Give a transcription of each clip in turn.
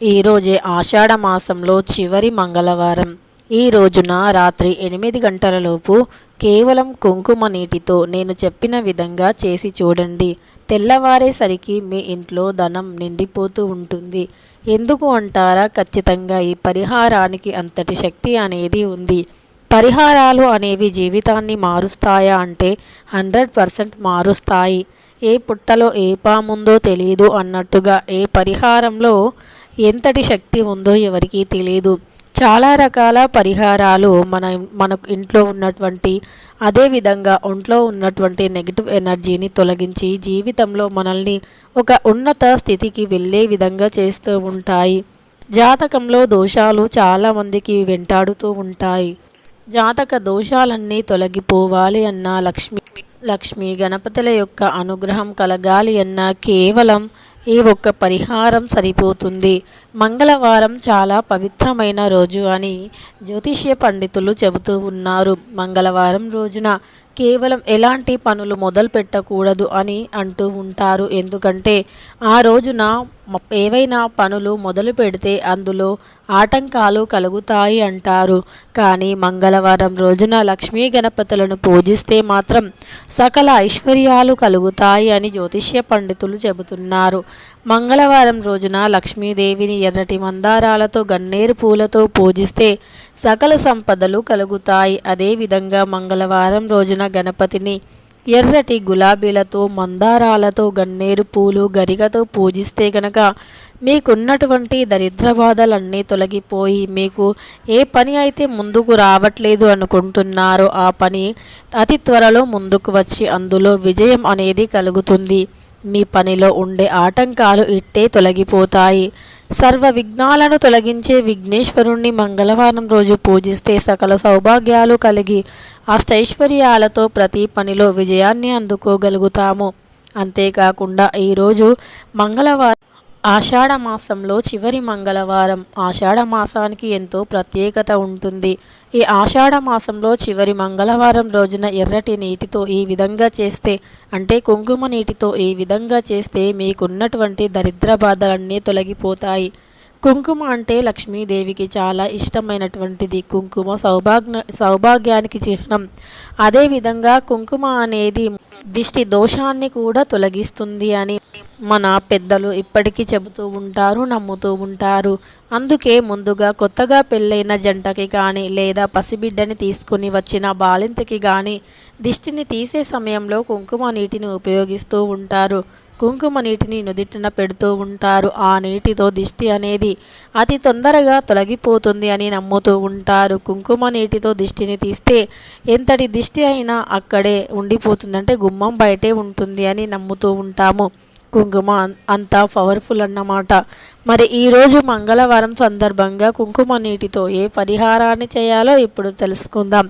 ఈరోజే ఆషాఢ మాసంలో చివరి మంగళవారం. ఈ రోజున రాత్రి ఎనిమిది గంటలలోపు కేవలం కుంకుమ నీటితో నేను చెప్పిన విధంగా చేసి చూడండి. తెల్లవారేసరికి మీ ఇంట్లో ధనం నిండిపోతూ ఉంటుంది. ఎందుకు అంటారా? ఖచ్చితంగా ఈ పరిహారానికి అంతటి శక్తి అనేది ఉంది. పరిహారాలు అనేవి జీవితాన్ని మారుస్తాయా అంటే హండ్రెడ్ పర్సెంట్ మారుస్తాయి. ఏ పుట్టలో ఏ పాముందో తెలియదు అన్నట్టుగా ఏ పరిహారంలో ఎంతటి శక్తి ఉందో ఎవరికీ తెలియదు చాలా రకాల పరిహారాలు మన మనకు ఇంట్లో ఉన్నటువంటి అదేవిధంగా ఒంట్లో ఉన్నటువంటి నెగిటివ్ ఎనర్జీని తొలగించి జీవితంలో మనల్ని ఒక ఉన్నత స్థితికి వెళ్ళే విధంగా చేస్తూ ఉంటాయి. జాతకంలో దోషాలు చాలామందికి వెంటాడుతూ ఉంటాయి. జాతక దోషాలన్నీ తొలగిపోవాలి అన్న లక్ష్మి లక్ష్మి గణపతుల యొక్క అనుగ్రహం కలగాలి అన్న కేవలం ఈ ఒక్క పరిహారం సరిపోతుంది? మంగళవారం చాలా పవిత్రమైన రోజు అని జ్యోతిష్య పండితులు చెబుతూ ఉన్నారు. మంగళవారం రోజున కేవలం ఎలాంటి పనులు మొదలు పెట్టకూడదు అని అంటూ ఉంటారు. ఎందుకంటే ఆ రోజున ఏవైనా పనులు మొదలు పెడితే అందులో ఆటంకాలు కలుగుతాయి అంటారు. కానీ మంగళవారం రోజున లక్ష్మీ గణపతులను పూజిస్తే మాత్రం సకల ఐశ్వర్యాలు కలుగుతాయి అని జ్యోతిష్య పండితులు చెబుతున్నారు. మంగళవారం రోజున లక్ష్మీదేవిని ఎర్రటి మందారాలతో గన్నేరు పూలతో పూజిస్తే సకల సంపదలు కలుగుతాయి. అదేవిధంగా మంగళవారం రోజున గణపతిని ఎర్రటి గులాబీలతో మందారాలతో గన్నేరు పూలు గరిగతో పూజిస్తే గనక మీకున్నటువంటి దరిద్రవాదాలన్నీ తొలగిపోయి మీకు ఏ పని అయితే ముందుకు రావట్లేదు అనుకుంటున్నారో ఆ పని అతి త్వరలో ముందుకు వచ్చి అందులో విజయం అనేది కలుగుతుంది. మీ పనిలో ఉండే ఆటంకాలు ఇట్టే తొలగిపోతాయి. సర్వ విఘ్నాలను తొలగించే విఘ్నేశ్వరుణ్ణి మంగళవారం రోజు పూజిస్తే సకల సౌభాగ్యాలు కలిగి అష్టైశ్వర్యాలతో ప్రతి పనిలో విజయాన్ని అందుకోగలుగుతాము. అంతేకాకుండా ఈరోజు మంగళవారం ఆషాఢ మాసంలో చివరి మంగళవారం. ఆషాఢ మాసానికి ఎంతో ప్రత్యేకత ఉంటుంది. ఈ ఆషాఢ మాసంలో చివరి మంగళవారం రోజున ఎర్రటి నీటితో ఈ విధంగా చేస్తే అంటే కుంకుమ నీటితో ఈ విధంగా చేస్తే మీకున్నటువంటి దరిద్ర బాధలన్నీ తొలగిపోతాయి. కుంకుమ అంటే లక్ష్మీదేవికి చాలా ఇష్టమైనటువంటిది. కుంకుమ సౌభాగ్య సౌభాగ్యానికి చిహ్నం. అదేవిధంగా కుంకుమ అనేది దిష్టి దోషాన్ని కూడా తొలగిస్తుంది అని మన పెద్దలు ఇప్పటికీ చెబుతూ ఉంటారు నమ్ముతూ ఉంటారు. అందుకే ముందుగా కొత్తగా పెళ్ళైన జంటకి కానీ లేదా పసిబిడ్డని తీసుకుని వచ్చిన బాలింతకి కానీ దిష్టిని తీసే సమయంలో కుంకుమ నీటిని ఉపయోగిస్తూ ఉంటారు. కుంకుమ నీటిని నుదిటిన పెడుతూ ఉంటారు. ఆ నీటితో దిష్టి అనేది అతి తొందరగా తొలగిపోతుంది అని నమ్ముతూ ఉంటారు. కుంకుమ నీటితో దిష్టిని తీస్తే ఎంతటి దిష్టి అయినా అక్కడే ఉండిపోతుందంటే గుమ్మం బయటే ఉంటుంది అని నమ్ముతూ ఉంటాము. కుంకుమ అంత పవర్ఫుల్ అన్నమాట. మరి ఈరోజు మంగళవారం సందర్భంగా కుంకుమ నీటితో ఏ పరిహారాన్ని చేయాలో ఇప్పుడు తెలుసుకుందాం.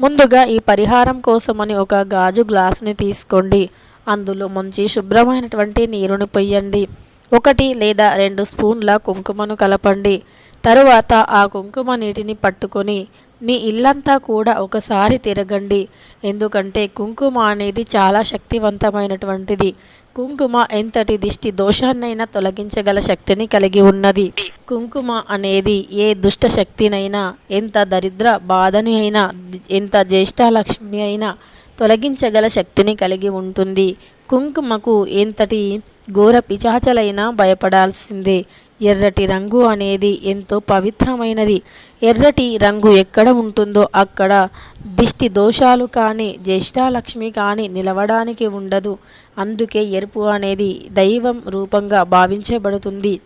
ముందుగా ఈ పరిహారం కోసమని ఒక గాజు గ్లాసుని తీసుకోండి. అందులో మంచి శుభ్రమైనటువంటి నీరుని పొయ్యండి. ఒకటి లేదా రెండు స్పూన్ల కుంకుమను కలపండి. తరువాత ఆ కుంకుమ నీటిని పట్టుకొని మీ ఇల్లంతా కూడా ఒకసారి తిరగండి. ఎందుకంటే కుంకుమ అనేది చాలా శక్తివంతమైనటువంటిది. కుంకుమ ఎంతటి దిష్టి దోషాన్నైనా తొలగించగల శక్తిని కలిగి ఉన్నది. కుంకుమ అనేది ఏ దుష్ట శక్తినైనా ఎంత దరిద్ర బాధని అయినా ఎంత జ్యేష్ఠలక్ష్మి అయినా తొలగించగల శక్తిని కలిగి ఉంటుంది. కుంకుమకు ఎంతటి ఘోర పిచాచలైనా భయపడాల్సిందే. ఎర్రటి రంగు అనేది ఎంతో పవిత్రమైనది. ఎర్రటి రంగు ఎక్కడ ఉంటుందో అక్కడ దిష్టి దోషాలు కానీ జ్యేష్ఠాలక్ష్మి కానీ నిలవడానికి ఉండదు. అందుకే ఎరుపు అనేది దైవం రూపంగా భావించబడుతుంది.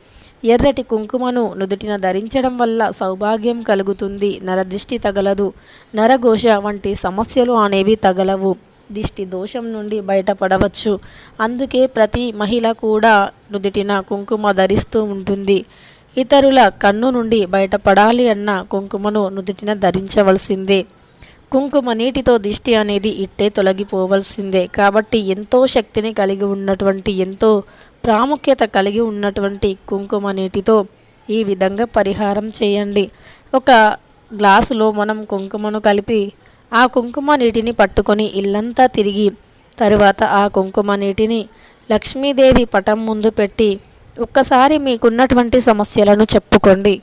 ఎర్రటి కుంకుమను నుదుటిన ధరించడం వల్ల సౌభాగ్యం కలుగుతుంది. నరదృష్టి తగలదు. నరఘోష వంటి సమస్యలు అనేవి తగలవు. దిష్టి దోషం నుండి బయటపడవచ్చు. అందుకే ప్రతి మహిళ కూడా నుదుటిన కుంకుమ ధరిస్తూ ఉంటుంది. ఇతరుల కన్ను నుండి బయటపడాలి అన్న కుంకుమను నుదుటిన ధరించవలసిందే. కుంకుమ నీటితో దిష్టి అనేది ఇట్టే తొలగిపోవలసిందే. కాబట్టి ఎంతో శక్తిని కలిగి ఉన్నటువంటి ఎంతో ప్రాముఖ్యత కలిగి ఉన్నటువంటి కుంకుమ నీటితో ఈ విధంగా పరిహారం చేయండి. ఒక గ్లాసులో మనం కుంకుమను కలిపి ఆ కుంకుమ నీటిని పట్టుకొని ఇల్లంతా తిరిగి తరువాత ఆ కుంకుమ నీటిని లక్ష్మీదేవి పటం ముందు పెట్టి ఒక్కసారి మీకున్నటువంటి సమస్యలను చెప్పుకోండి.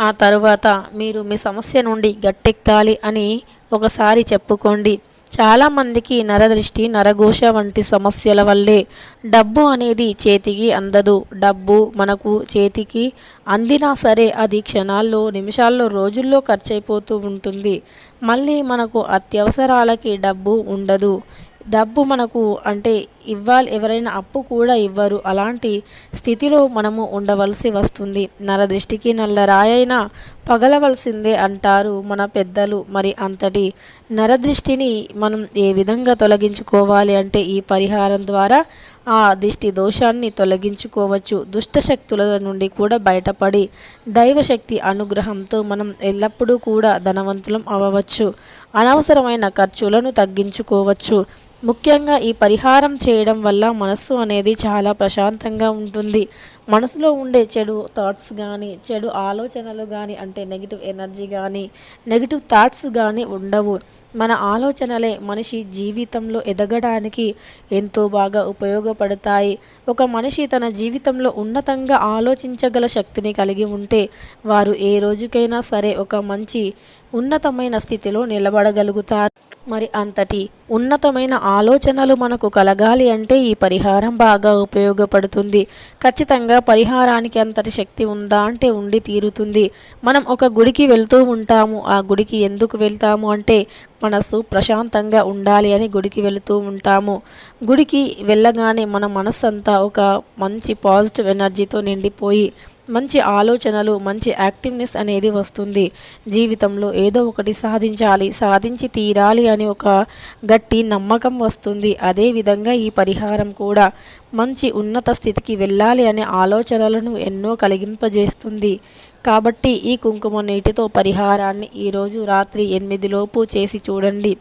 ఆ తరువాత మీరు మీ సమస్య నుండి గట్టెక్కాలి అని ఒకసారి చెప్పుకోండి. చాలామందికి నరదృష్టి నరఘోష వంటి సమస్యల వల్లే డబ్బు అనేది చేతికి అందదు. డబ్బు మనకు చేతికి అందినా సరే అది క్షణాల్లో నిమిషాల్లో రోజుల్లో ఖర్చయిపోతూ ఉంటుంది. మళ్ళీ మనకు అత్యవసరాలకి డబ్బు ఉండదు. డబ్బు మనకు అంటే ఇవ్వాలి ఎవరైనా అప్పు కూడా ఇవ్వరు. అలాంటి స్థితిలో మనము ఉండవలసి వస్తుంది. నరదృష్టికి నల్ల రాయైనా పగలవలసిందే అంటారు మన పెద్దలు. మరి అంతటి నరదృష్టిని మనం ఏ విధంగా తొలగించుకోవాలి అంటే ఈ పరిహారం ద్వారా? ఆ దిష్టి దోషాన్ని తొలగించుకోవచ్చు. దుష్టశక్తుల నుండి కూడా బయటపడి దైవశక్తి అనుగ్రహంతో మనం ఎల్లప్పుడూ కూడా ధనవంతులం అవ్వవచ్చు అనవసరమైన ఖర్చులను తగ్గించుకోవచ్చు. ముఖ్యంగా ఈ పరిహారం చేయడం వల్ల మనస్సు అనేది చాలా ప్రశాంతంగా ఉంటుంది. మనసులో ఉండే చెడు థాట్స్ కానీ చెడు ఆలోచనలు కానీ అంటే నెగిటివ్ ఎనర్జీ కానీ నెగిటివ్ థాట్స్ కానీ ఉండవు. మన ఆలోచనలే మనిషి జీవితంలో ఎదగడానికి ఎంతో బాగా ఉపయోగపడతాయి. ఒక మనిషి తన జీవితంలో ఉన్నతంగా ఆలోచించగల శక్తిని కలిగి ఉంటే వారు ఏ రోజుకైనా సరే ఒక మంచి ఉన్నతమైన స్థితిలో నిలబడగలుగుతారు. మరి అంతటి ఉన్నతమైన ఆలోచనలు మనకు కలగాలి అంటే ఈ పరిహారం బాగా ఉపయోగపడుతుంది. ఖచ్చితంగా పరిహారానికి అంతటి శక్తి ఉందా అంటే ఉండి తీరుతుంది. మనం ఒక గుడికి వెళ్తూ ఉంటాము. ఆ గుడికి ఎందుకు వెళ్తాము అంటే మనసు ప్రశాంతంగా ఉండాలి అని గుడికి వెళుతూ ఉంటాము. గుడికి వెళ్ళగానే మన మనస్సంతా అంతా ఒక మంచి పాజిటివ్ ఎనర్జీతో నిండిపోయి మంచి ఆలోచనలు మంచి యాక్టివ్నెస్ అనేది వస్తుంది. జీవితంలో ఏదో ఒకటి సాధించాలి సాధించి తీరాలి అని ఒక గట్టి నమ్మకం వస్తుంది. అదేవిధంగా ఈ పరిహారం కూడా మంచి ఉన్నత స్థితికి వెళ్ళాలి అనే ఆలోచనలను ఎన్నో కలిగింపజేస్తుంది. కాబట్టి ఈ కుంకుమ నీటితో పరిహారాన్ని ఈరోజు రాత్రి ఎనిమిదిలోపు చేసి చూడండి.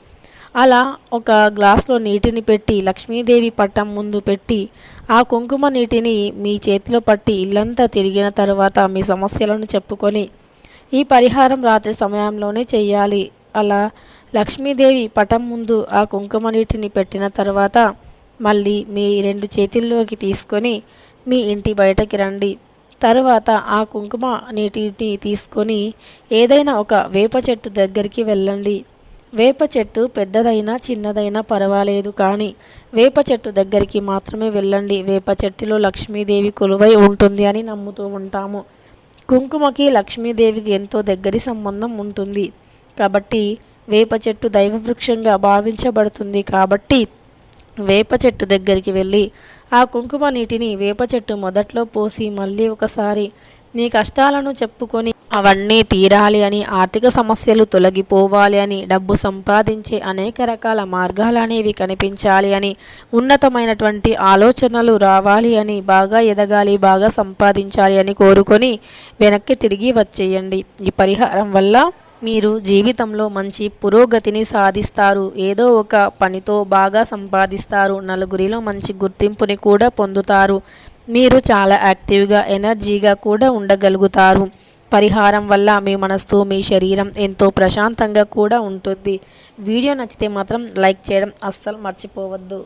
అలా ఒక గ్లాస్లో నీటిని పెట్టి లక్ష్మీదేవి పట్టం ముందు పెట్టి ఆ కుంకుమ నీటిని మీ చేతిలో పట్టి ఇల్లంతా తిరిగిన తర్వాత మీ సమస్యలను చెప్పుకొని ఈ పరిహారం రాత్రి సమయంలోనే చేయాలి అలా లక్ష్మీదేవి పటం ముందు ఆ కుంకుమ నీటిని పెట్టిన తర్వాత మళ్ళీ మీ రెండు చేతుల్లోకి తీసుకొని మీ ఇంటి బయటకి రండి. తరువాత ఆ కుంకుమ నీటిని తీసుకొని ఏదైనా ఒక వేప చెట్టు దగ్గరికి వెళ్ళండి. వేప చెట్టు పెద్దదైనా చిన్నదైనా పర్వాలేదు కానీ వేప చెట్టు దగ్గరికి మాత్రమే వెళ్ళండి. వేప చెట్టులో లక్ష్మీదేవి కొలువై ఉంటుంది అని నమ్ముతూ ఉంటాము. కుంకుమకి లక్ష్మీదేవికి ఎంతో దగ్గరి సంబంధం ఉంటుంది. కాబట్టి వేప చెట్టు దైవవృక్షంగా భావించబడుతుంది కాబట్టి వేప చెట్టు దగ్గరికి వెళ్ళి ఆ కుంకుమ నీటిని వేప చెట్టు మొదట్లో పోసి మళ్ళీ ఒకసారి నీ కష్టాలను చెప్పుకొని అవన్నీ తీరాలి అని ఆర్థిక సమస్యలు తొలగిపోవాలి అని డబ్బు సంపాదించే అనేక రకాల మార్గాలు అనేవి కనిపించాలి అని ఉన్నతమైనటువంటి ఆలోచనలు రావాలి అని బాగా ఎదగాలి బాగా సంపాదించాలి అని కోరుకొని వెనక్కి తిరిగి వచ్చేయండి. ఈ పరిహారం వల్ల మీరు జీవితంలో మంచి పురోగతిని సాధిస్తారు. ఏదో ఒక పనితో బాగా సంపాదిస్తారు. నలుగురిలో మంచి గుర్తింపుని కూడా పొందుతారు. మీరు చాలా యాక్టివ్గా ఎనర్జీగా కూడా ఉండగలుగుతారు. పరిహారం వల్ల మీ మనస్సు మీ శరీరం ఎంతో ప్రశాంతంగా కూడా ఉంటుంది. వీడియో నచ్చితే మాత్రం లైక్ చేయడం అస్సలు మర్చిపోవద్దు.